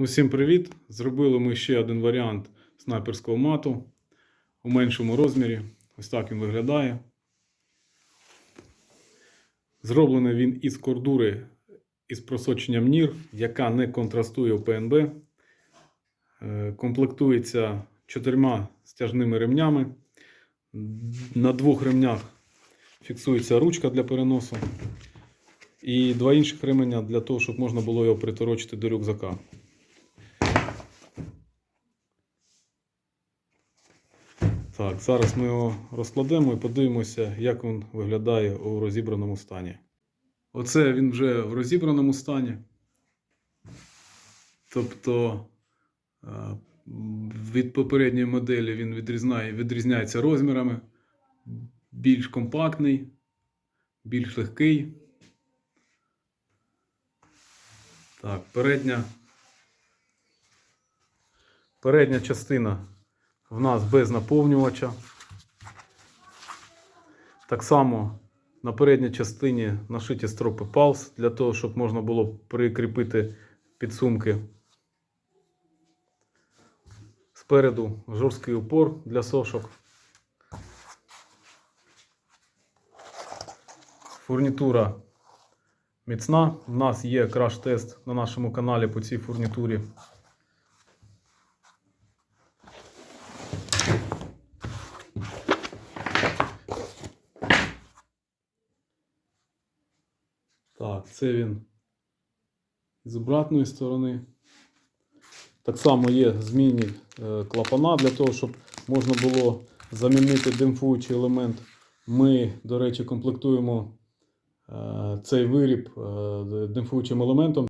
Усім привіт! Зробили ми ще один варіант снайперського мату у меншому розмірі. Ось так він виглядає. Зроблений він із кордури із просоченням нір, яка не контрастує у ПНБ. Е, Комплектується чотирма стяжними ремнями. На двох ремнях фіксується ручка для переносу. І два інших ременя для того, щоб можна було його приторочити до рюкзака. Так, зараз ми його розкладемо і подивимося, як він виглядає у розібраному стані. Оце він вже в розібраному стані. Тобто е, від попередньої моделі він відрізняє, відрізняється розмірами, більш компактний, більш легкий. Так, передня. Передня частина в нас без наповнювача. Так само на передній частині нашиті стропи палс для того, щоб можна було прикріпити підсумки. Спереду жорсткий упор для сошок. Фурнітура міцна. У нас є краш-тест на нашому каналі по цій фурнітурі. Так, це він з обратної сторони. Так само є змінні е, клапана для того, щоб можна було замінити демпфуючий елемент. Ми, до речі, комплектуємо е, цей виріб е, демпфуючим елементом.